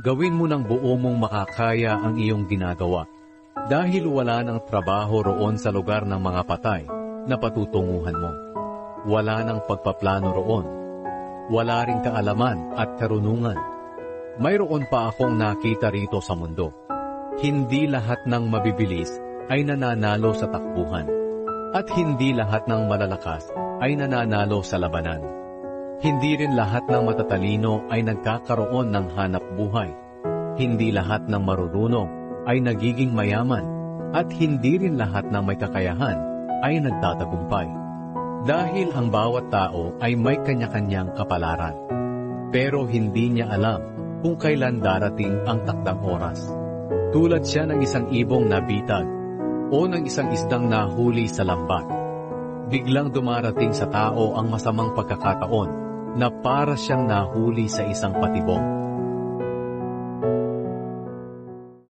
Gawin mo ng buo mong makakaya ang iyong ginagawa. Dahil wala ng trabaho roon sa lugar ng mga patay na patutunguhan mo. Wala ng pagpaplano roon. Wala ring kaalaman at karunungan. Mayroon pa akong nakita rito sa mundo. Hindi lahat ng mabibilis ay nananalo sa takbuhan. At hindi lahat ng malalakas ay nananalo sa labanan. Hindi rin lahat ng matatalino ay nagkakaroon ng hanap buhay. Hindi lahat ng marurunong ay nagiging mayaman. At hindi rin lahat ng may kakayahan ay nagtatagumpay. Dahil ang bawat tao ay may kanya-kanyang kapalaran. Pero hindi niya alam kung kailan darating ang takdang oras. Tulad siya ng isang ibong nabitag o ng isang isdang nahuli sa lambat. Biglang dumarating sa tao ang masamang pagkakataon na para siyang nahuli sa isang patibong.